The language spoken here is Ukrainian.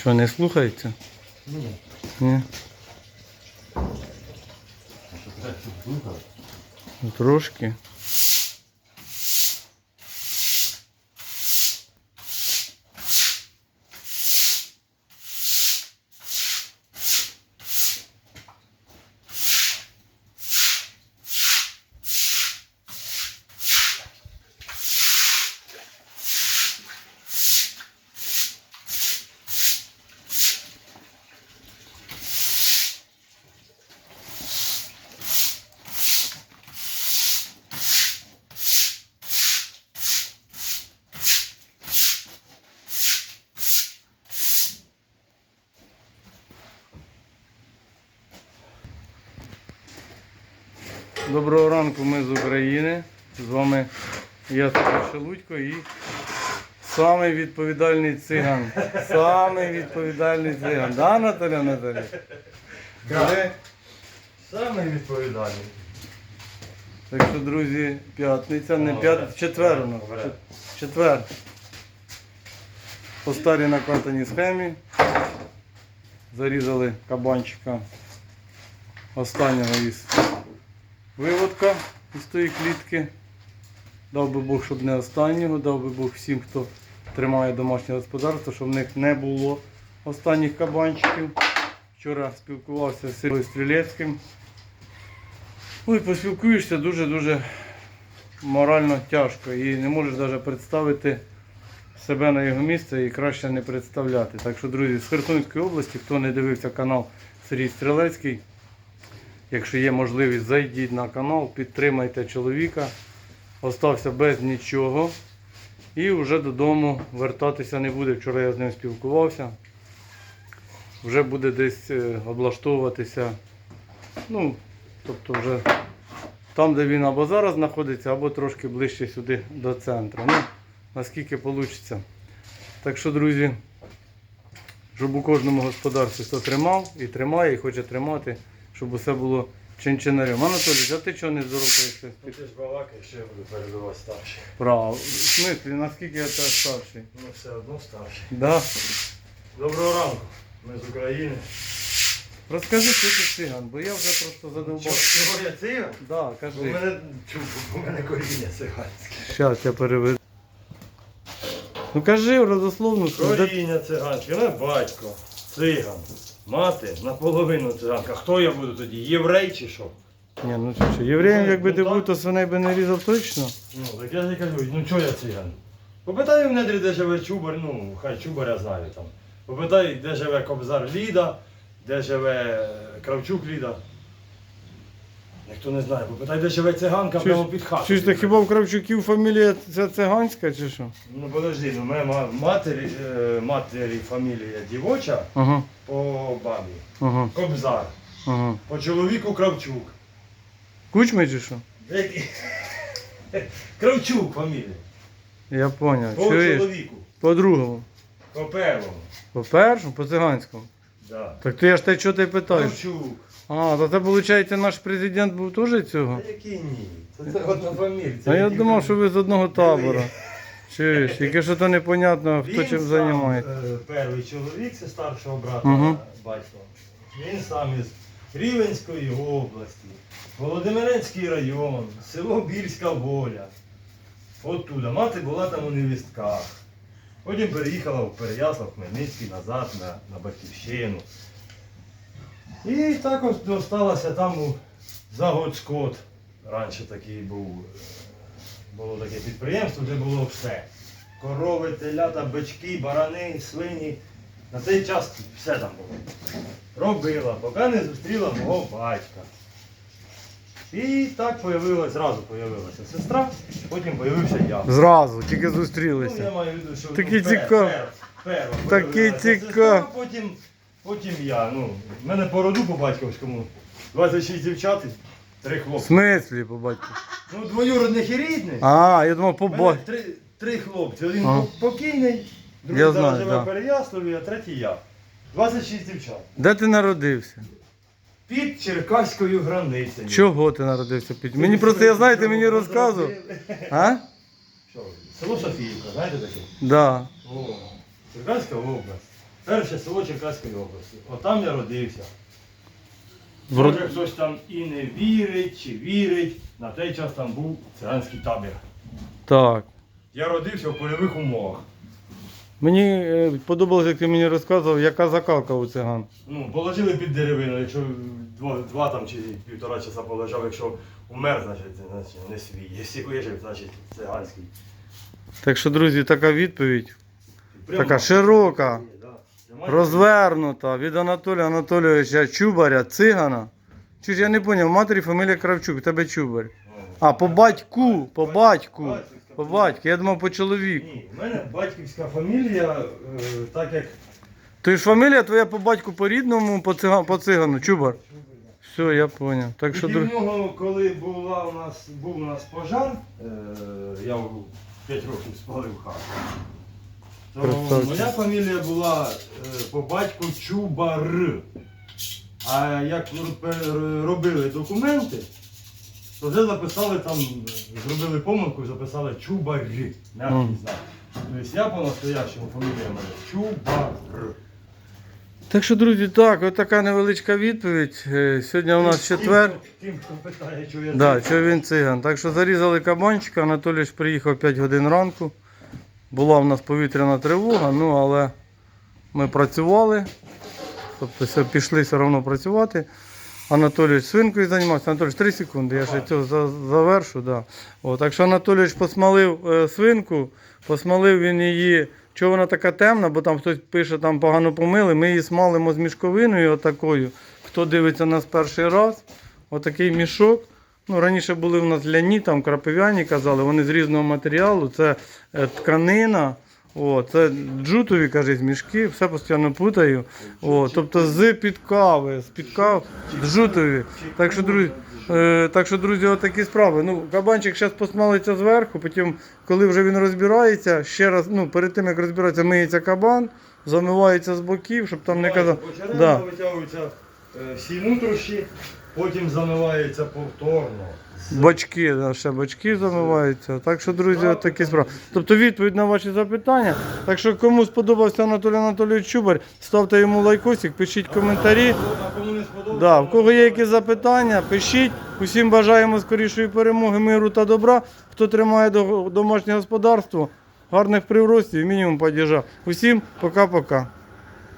Що, не слухається? Ні. Ні. Трошки. Доброго ранку, ми з України. З вами я Сергій Шелудько і самий відповідальний циган. Самий відповідальний циган. Да, Наталя Наталя? Скажи. Самий відповідальний. Так що, друзі, п'ятниця, не п'ятниця, четвер у нас. Добре. Чет- Четвер. По старій накатаній схемі. Зарізали кабанчика останнього із виводка із тої клітки. Дав би Бог, щоб не останнього, дав би Бог всім, хто тримає домашнє господарство, щоб в них не було останніх кабанчиків. Вчора спілкувався з Сергієм Стрілецьким. Ну і поспілкуєшся дуже-дуже морально тяжко і не можеш навіть представити себе на його місце і краще не представляти. Так що, друзі, з Херсонської області, хто не дивився канал Сергій Стрілецький, якщо є можливість, зайдіть на канал, підтримайте чоловіка. Остався без нічого. І вже додому вертатися не буде. Вчора я з ним спілкувався. Вже буде десь е, облаштовуватися. Ну, тобто вже там, де він або зараз знаходиться, або трошки ближче сюди до центру. Ну, наскільки вийде. Так що, друзі, щоб у кожному господарстві хто тримав і тримає, і хоче тримати, щоб усе було чин-чинарем. Анатолій, а ти чого не здоровкаєшся? Ну, ти ж балакаєш, що я буду передавати старший. Право. В смислі, наскільки я тебе старший? Ну все одно старший. Да? Доброго ранку. Ми з України. Розкажи, що ти циган, бо я вже просто задовбав. чого я циган? Да, У кажи. мене, чу, у мене коріння циганське. Щас я переведу. Ну кажи родословно, що де- Коріння циганське. У мене батько, циган. Мати наполовину циганка. Хто я буду тоді? Єврей чи що? Ні, ну що, що, євреєм, якби ти Ну, був, то свиней би не різав точно. Ну, так я ж і кажу, ну чого я циган? Попитай в недрі, де живе Чубар, ну, хай Чубар я знаю там. Попитай, де живе Кобзар Ліда, де живе Кравчук Ліда. Ніхто не знає. Попитай, де живе циганка прямо під хатою. Чи ж то хіба в Кравчуків фамілія ця циганська, чи що? Ну подожди, ну моя ма- матері, е, матері фамілія дівоча Ага, по бабі. ага, Кобзар. ага. По чоловіку Кравчук. Кучми чи що? Кравчук фамілія. Я поняв. По Чуєш? чоловіку. По другому. По первому. По першому, по циганському. Да. Так то я ж те, що ти питаєш? Кравчук. А, то це виходить наш президент був теж цього? А який ні? Це, це одна фамілія. А я думав, що ви з одного табору. Чуєш, яке що то непонятно, хто Він чим сам, займається. е, Перший чоловік, це старшого брата Мгм. батька. Він сам із Рівенської області, Володимирецький район, село Більська Воля. Оттуда. Мати була там у невістках. Потім переїхала в Переяслав, Хмельницький, назад на, на батьківщину. І так ось досталася там у Загодскот. Раніше такий був, е, було таке підприємство, де було все. Корови, телята, бички, барани, свині. На той час все там було. Робила, поки не зустріла мого батька. І так появилась, зразу появилася сестра, потім появився я. Зразу, тільки Ну, я зустрілися. маю в виду, що ну, пер- цікав- пер- перва Такий появилася цікав- сестра, Потім, потім я. Ну, в мене по роду по батьківському 26 дівчат, і три В хлопці. смислі, по батьку? Ну, двоюродних і рідних. А, я думав, по мене батьку. три, три хлопці. Один Ага. покійний, другий Я зараз знаю, живе да. в Переяславі, а третій я. 26 дівчат. Де ти народився? Під Черкаською границею. Чого ти народився під? Мені просто, я знаєте, мені розказував. А? Що? Село Софіївка, знаєте таке? Да. О, Черкаська область. Перше село Черкаської області. Отам я родився. Може хтось там і не вірить, чи вірить. На той час там був циганський табір. Так. Я родився в польових умовах. Мені е, подобалося, як ти мені розказував, яка закалка у циган. Ну, положили під деревину, якщо два, два там чи півтора часа полежав, якщо умер, значить, значить не свій. Якщо вижив, значить циганський. Так що, друзі, така відповідь Прямо- Така широка. Розвернута від Анатолія Анатолійовича Чубаря, цигана. Чи ж я не зрозумів, матері фамілія Кравчук, у тебе Чубар. А, по батьку, по батьку. По батьку, я думав по чоловіку. Ні, в мене батьківська фамілія, е, так як То ж фамілія твоя по батьку по рідному, по, циган, по цигану, Чубар. Все, я зрозумів. Так що, в нього, коли була у нас, був у нас пожар, е, я в 5 років спалив хату. Красавчик. моя фамілія була е, по батьку Чубар. А як р- робили документи, то вже записали там, зробили помилку і записали Чубар. М'який Мгм. знак. Тобто я по настоящему фамілія мене Чубар. так що, друзі, так, от така невеличка відповідь. Е, Сьогодні у нас четвер. Тим, хто питає, що я Да, що він циган. Так що зарізали кабанчика, Анатолій ж приїхав 5 годин ранку. Була в нас повітряна тривога, ну але ми працювали. Тобто пішли все одно працювати. Анатолійович свинкою займався. Анатолійович, 3 секунди, я ще цього завершу. Да. О, так що Анатолійович посмалив е, свинку, посмалив він її. Чого вона така темна, бо там хтось пише, там погано помили. Ми її смалимо з мішковиною отакою. Хто дивиться нас перший раз, отакий мішок. Ну, раніше були в нас ляні, там крапивяні казали, вони з різного матеріалу. Це е, тканина, о, це джутові, каже, мішки, все постійно путаю. О, тобто з під кави, з під кави, джутові. Так що, друзі, е, так що, друзі, отакі справи. Ну, кабанчик зараз посмалиться зверху, потім, коли вже він розбирається, ще раз, ну, перед тим як розбирається, миється кабан, замивається з боків, щоб там не казав. Да. Е, всі нутрощі, потім замивається повторно. Бачки, ще бачки замиваються. Так що, друзі, от такі справи. Тобто відповідь на ваші запитання. Так що кому сподобався Анатолій Анатолійович Чубар, ставте йому лайкосик, пишіть коментарі. А Да, в кого є якісь запитання, пишіть. Усім бажаємо скорішої перемоги, миру та добра. Хто тримає домашнє господарство, гарних приростів, мінімум падіжа. Усім пока-пока.